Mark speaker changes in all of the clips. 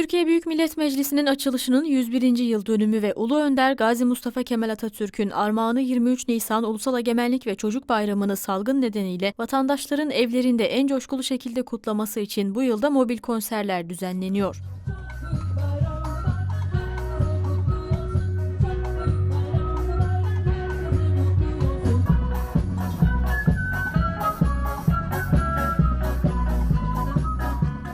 Speaker 1: Türkiye Büyük Millet Meclisi'nin açılışının 101. yıl dönümü ve Ulu Önder Gazi Mustafa Kemal Atatürk'ün armağanı 23 Nisan Ulusal Egemenlik ve Çocuk Bayramı'nı salgın nedeniyle vatandaşların evlerinde en coşkulu şekilde kutlaması için bu yılda mobil konserler düzenleniyor.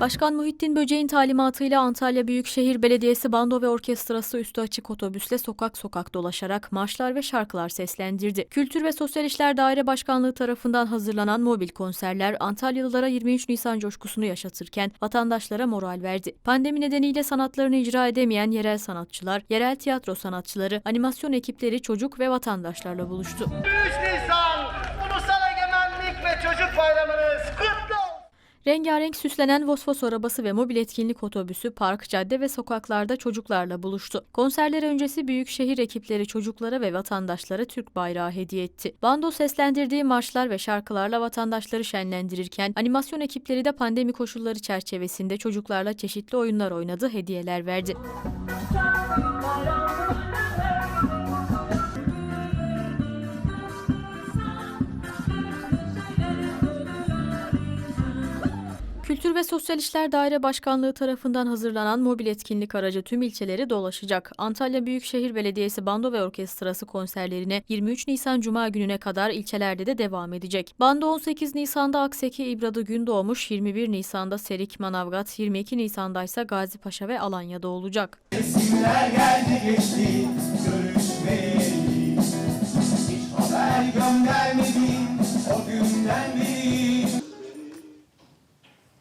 Speaker 1: Başkan Muhittin Böceğin talimatıyla Antalya Büyükşehir Belediyesi Bando ve Orkestrası üstü açık otobüsle sokak sokak dolaşarak marşlar ve şarkılar seslendirdi. Kültür ve Sosyal İşler Daire Başkanlığı tarafından hazırlanan mobil konserler Antalyalılara 23 Nisan coşkusunu yaşatırken vatandaşlara moral verdi. Pandemi nedeniyle sanatlarını icra edemeyen yerel sanatçılar, yerel tiyatro sanatçıları, animasyon ekipleri çocuk ve vatandaşlarla buluştu.
Speaker 2: 23 Nisan Ulusal Egemenlik ve Çocuk Bayramınız kutlu olsun.
Speaker 1: Rengarenk süslenen Vosvos arabası ve mobil etkinlik otobüsü park, cadde ve sokaklarda çocuklarla buluştu. Konserler öncesi büyükşehir ekipleri çocuklara ve vatandaşlara Türk bayrağı hediye etti. Bando seslendirdiği marşlar ve şarkılarla vatandaşları şenlendirirken animasyon ekipleri de pandemi koşulları çerçevesinde çocuklarla çeşitli oyunlar oynadı, hediyeler verdi. Kültür ve Sosyal İşler Daire Başkanlığı tarafından hazırlanan mobil etkinlik aracı tüm ilçeleri dolaşacak. Antalya Büyükşehir Belediyesi Bando ve Orkestrası konserlerine 23 Nisan Cuma gününe kadar ilçelerde de devam edecek. Bando 18 Nisan'da Akseki İbradı Gündoğmuş, 21 Nisan'da Serik Manavgat, 22 Nisan'da ise Gazipaşa ve Alanya'da olacak.
Speaker 3: Resimler geldi geçti görüşmeyeli